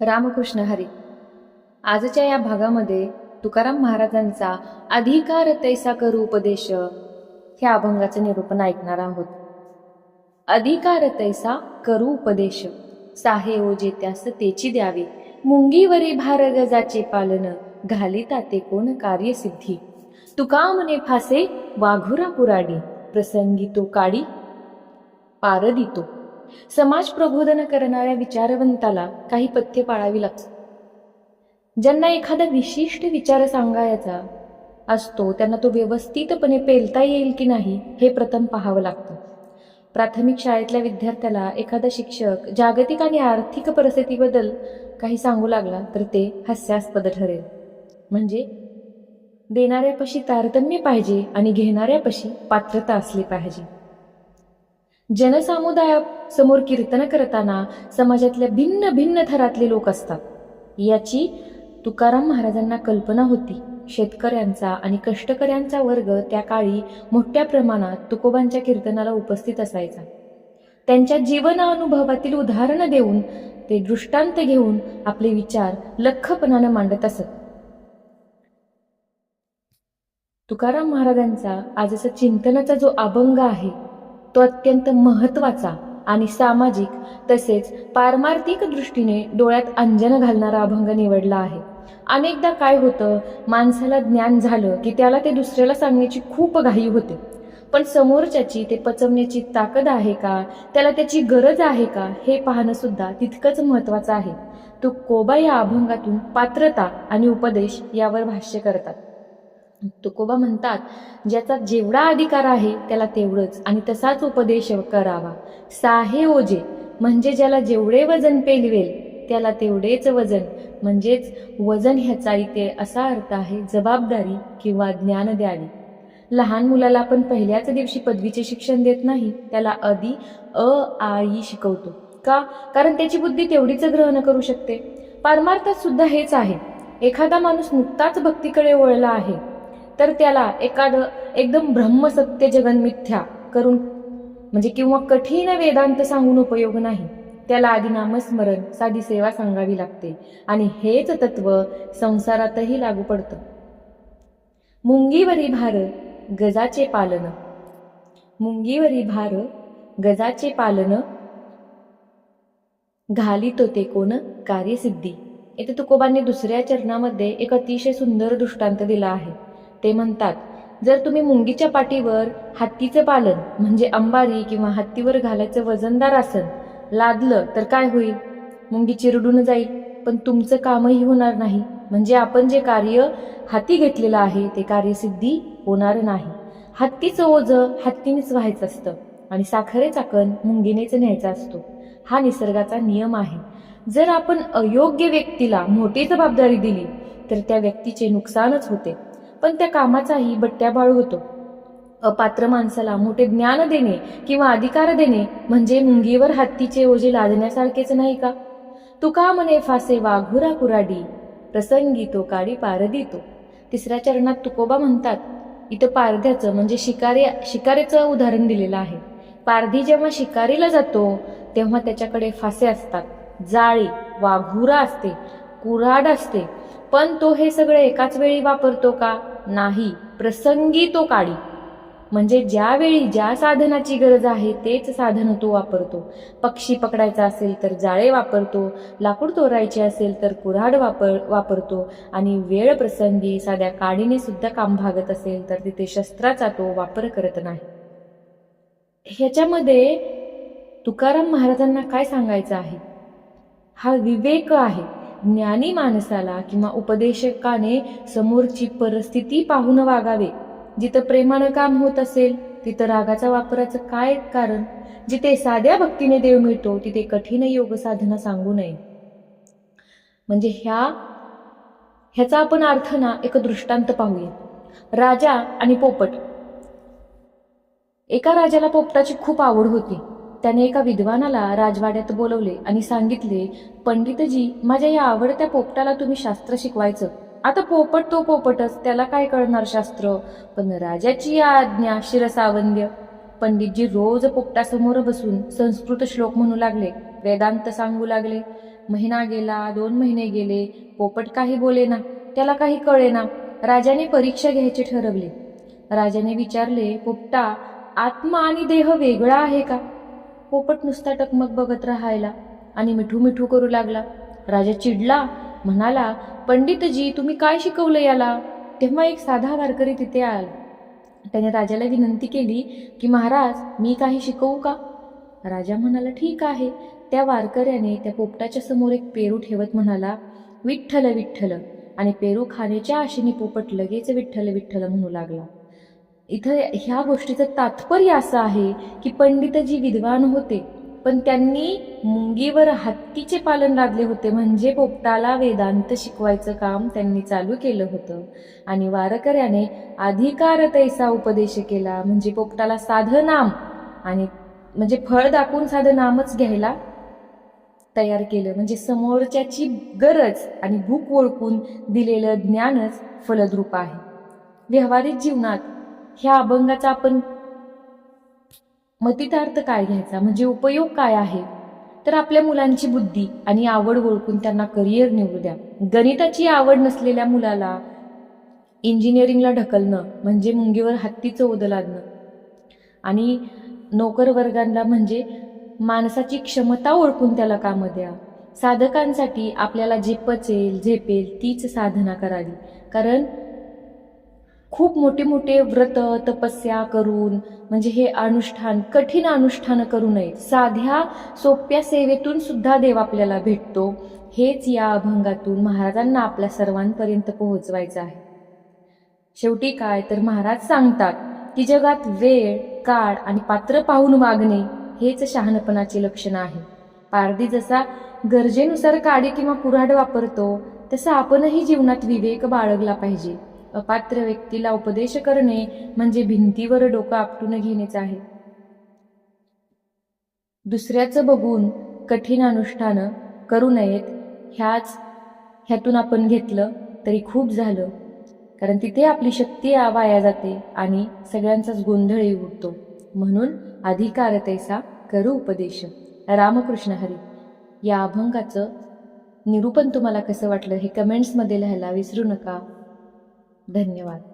रामकृष्ण हरी. आजच्या या भागामध्ये तुकाराम महाराजांचा अधिकार तैसा करू उपदेश ह्या अभंगाचं निरूपण ऐकणार आहोत. अधिकार तैसा करू उपदेश. साहे ओजे त्यास तेची द्यावे. मुंगीवरी भार गजाचे पालन. घालिता ते कोण कार्यसिद्धी. तुका फासे वाघुरा कुराडी प्रसंगी तो काडी. पारदितो. समाज प्रबोधन करणाऱ्या विचारवंताला काही पथ्य पाळावी लागतात. ज्यांना एखादा विशिष्ट विचार सांगायचा असतो त्यांना तो व्यवस्थितपणे पेलता येईल की नाही हे प्रथम पाहावं लागतं. प्राथमिक शाळेतल्या विद्यार्थ्याला एखादा शिक्षक जागतिक आणि आर्थिक परिस्थितीबद्दल काही सांगू लागला तर ते हास्यास्पद ठरेल. म्हणजे देणाऱ्यापाशी तारतम्य पाहिजे आणि घेणाऱ्यापाशी पात्रता असली पाहिजे. जनसमुदायासमोर कीर्तन करताना समाजातल्या भिन्न भिन्न थरातले लोक असतात. याची तुकाराम महाराजांना कल्पना होती. शेतकऱ्यांचा आणि कष्टकऱ्यांचा वर्ग त्या काळी मोठ्या प्रमाणात तुकोबांच्या कीर्तनाला उपस्थित असायचा. त्यांच्या जीवनानुभवातील उदाहरणं देऊन ते दृष्टांत घेऊन आपले विचार लख्खपणानं मांडत असत. तुकाराम महाराजांचा आजचा चिंतनाचा जो अभंग आहे तो अत्यंत महत्त्वाचा आणि सामाजिक तसेच पारमार्थिक दृष्टीने डोळ्यात अंजन घालणारा अभंग निवडला आहे. अनेकदा काय होतं माणसाला ज्ञान झालं की त्याला ते दुसऱ्याला सांगण्याची खूप घाई होते. पण समोरच्याची ते पचवण्याची ताकद आहे का त्याला त्याची गरज आहे का हे पाहणं सुद्धा तितकंच महत्वाचं आहे. तो कोबा या अभंगातून पात्रता आणि उपदेश यावर भाष्य करतात. तुकोबा म्हणतात ज्याचा जेवढा अधिकार आहे त्याला तेवढंच आणि तसाच उपदेश करावा. साहे ओजे म्हणजे ज्याला जेवढे वजन पेलवेल त्याला तेवढेच वजन. म्हणजेच वजन ह्याचा इथे असा अर्थ आहे जबाबदारी किंवा ज्ञान द्यावी. लहान मुलाला आपण पहिल्याच दिवशी पदवीचे शिक्षण देत नाही त्याला आधी अ आई शिकवतो. का? कारण त्याची बुद्धी तेवढीच ग्रहण करू शकते. पारमार्थात सुद्धा हेच आहे. एखादा माणूस नुकताच भक्तीकडे वळला आहे. तर त्याला एखादं एकदम ब्रह्मसत्य जगन मिथ्या करून म्हणजे किंवा कठीण वेदांत सांगून उपयोग नाही त्याला आधी नामस्मरण साधी सेवा सांगावी लागते. आणि हेच तत्व संसारातही लागू पडतं. मुंगीवरी भार गजाचे पालन. मुंगीवरी भार गजाचे पालन. घालितो ते कोण? कार्यसिद्धी. येथे तुकोबांनी दुसऱ्या चरणामध्ये एक अतिशय सुंदर दृष्टांत दिला आहे. ते म्हणतात जर तुम्ही मुंगीच्या पाठीवर हत्तीचं पालन म्हणजे अंबारी किंवा हत्तीवर घालायचं वजनदार आसन लादलं तर काय होईल? मुंगी चिरडून जाईल. पण तुमचं कामही होणार नाही. म्हणजे आपण जे कार्य हाती घेतलेलं आहे ते कार्यसिद्धी होणार नाही. हत्तीचं ओझं हत्तीनेच व्हायचं असतं आणि साखरे चाकण मुंगीनेच न्यायचा असतो. हा निसर्गाचा नियम आहे. जर आपण अयोग्य व्यक्तीला मोठी जबाबदारी दिली तर त्या व्यक्तीचे नुकसानच होते. पण त्या कामाचाही बट्ट्याबाळ होतो. अपात्र माणसाला मोठे ज्ञान देणे किंवा अधिकार देणे म्हणजे मुंगीवर हत्तीचे ओझे लादण्यासारखेच नाही का? तुका म्हणे फासे वाघुरा कुराडी प्रसंगी तो काडी पारदितो तिसऱ्या चरणात तुकोबा म्हणतात इथं पारध्याचं म्हणजे शिकारी शिकारीचं उदाहरण दिलेलं आहे. पारधी जेव्हा शिकारीला जातो तेव्हा त्याच्याकडे फासे असतात. जाळी वाघुरा असते कुऱ्हाड असते. पण तो हे सगळं एकाच वेळी वापरतो का? नाही. प्रसंगी तो काढी म्हणजे ज्यावेळी ज्या साधनाची गरज आहे तेच साधन तो वापरतो. पक्षी पकडायचा असेल तर जाळे वापरतो लाकूड तोरायचे असेल तर कुऱ्हाड वापर वापरतो आणि वेळ प्रसंगी साध्या काडीने सुद्धा काम भागत असेल तर तिथे शस्त्राचा तो वापर करत नाही. ह्याच्यामध्ये तुकाराम महाराजांना काय सांगायचं आहे? हा विवेक आहे. ज्ञानी माणसाला किंवा उपदेशकाने समोरची परिस्थिती पाहून वागावे. जिथं प्रेमानं काम होत असेल तिथं रागाचा वापराचं काय कारण? जिथे साध्या भक्तीने देव मिळतो तिथे कठीण योग साधना सांगू नये. म्हणजे ह्या ह्याचा आपण अर्थ ना एक दृष्टांत पाहूया. राजा आणि पोपट. एका राजाला पोपटाची खूप आवड होती. त्याने एका विद्वानाला राजवाड्यात बोलवले आणि सांगितले पंडितजी माझ्या या आवडत्या पोपटाला तुम्ही शास्त्र शिकवायचं. आता पोपट तो पोपटच त्याला काय कळणार शास्त्र? पण राजाची या आज्ञा शिरसावंद्य. पंडितजी रोज पोपटासमोर बसून संस्कृत श्लोक म्हणू लागले वेदांत सांगू लागले. महिना गेला दोन महिने गेले पोपट काही बोलेना त्याला काही कळेना. राजाने परीक्षा घ्यायचे ठरवले. राजाने विचारले पोपटा आत्मा आणि देह वेगळा आहे का? पोपट नुसता टकमक बघत राहायला आणि मिठू मिठू करू लागला. राजा चिडला म्हणाला पंडितजी तुम्ही काय शिकवलं याला? तेव्हा एक साधा वारकरी तिथे आला. त्याने राजाला विनंती केली की महाराज मी काही शिकवू का? राजा म्हणाला ठीक आहे. त्या वारकऱ्याने त्या पोपटाच्या समोर एक पेरू ठेवत म्हणाला विठ्ठल विठ्ठल. आणि पेरू खाण्याच्या आशेने पोपट लगेच विठ्ठल विठ्ठल म्हणू लागला. इथं ह्या गोष्टीचं तात्पर्य असं आहे की पंडितजी विद्वान होते पण त्यांनी मुंगीवर हत्तीचे पालन लादले होते. म्हणजे पोपटाला वेदांत शिकवायचं काम त्यांनी चालू केलं होतं. आणि वारकऱ्याने अधिकार तैसा उपदेश केला. म्हणजे पोपटाला साधं नाम आणि म्हणजे फळ दाखवून साधं नामच घ्यायला तयार केलं. म्हणजे समोरच्याची गरज आणि भूक ओळखून दिलेलं ज्ञानच फलद्रूप आहे. व्यावहारिक जीवनात ह्या अभंगाचा आपण मतितार्थ काय घ्यायचा? म्हणजे उपयोग काय आहे? तर आपल्या मुलांची बुद्धी आणि आवड ओळखून त्यांना करिअर निवडू द्या. गणिताची आवड नसलेल्या मुलाला इंजिनिअरिंगला ढकलणं म्हणजे मुंगीवर हत्तीचं ओद लागणं आणि नोकर वर्गांना म्हणजे माणसाची क्षमता ओळखून त्याला कामं द्या. साधकांसाठी आपल्याला जे पचेल झेपेल तीच साधना करावी. कारण खूप मोठे मोठे व्रत तपस्या करून म्हणजे हे अनुष्ठान कठीण अनुष्ठान करू नये साध्या सोप्या सेवेतून सुद्धा देव आपल्याला भेटतो. हेच या अभंगातून महाराजांना आपल्या सर्वांपर्यंत पोहोचवायचं आहे. शेवटी काय तर महाराज सांगतात की जगात वेळ काळ आणि पात्र पाहून वागणे हेच शहाणपणाचे लक्षण आहे. पारधी जसा गरजेनुसार काडी किंवा कुऱ्हाड वापरतो तसा आपणही जीवनात विवेक बाळगला पाहिजे. अपात्र व्यक्तीला उपदेश करणे म्हणजे भिंतीवर डोकं आपटून घेणेच आहे. दुसऱ्याचं बघून कठीण अनुष्ठानं करू नयेत ह्याच ह्यातून आपण घेतलं तरी खूप झालं. कारण तिथे आपली शक्ती वाया जाते आणि सगळ्यांचाच गोंधळही उठतो म्हणून अधिकार तैसा करू उपदेश. रामकृष्ण हरी या अभंगाचं निरूपण तुम्हाला कसं वाटलं हे कमेंट्समध्ये लिहायला विसरू नका. धन्यवाद.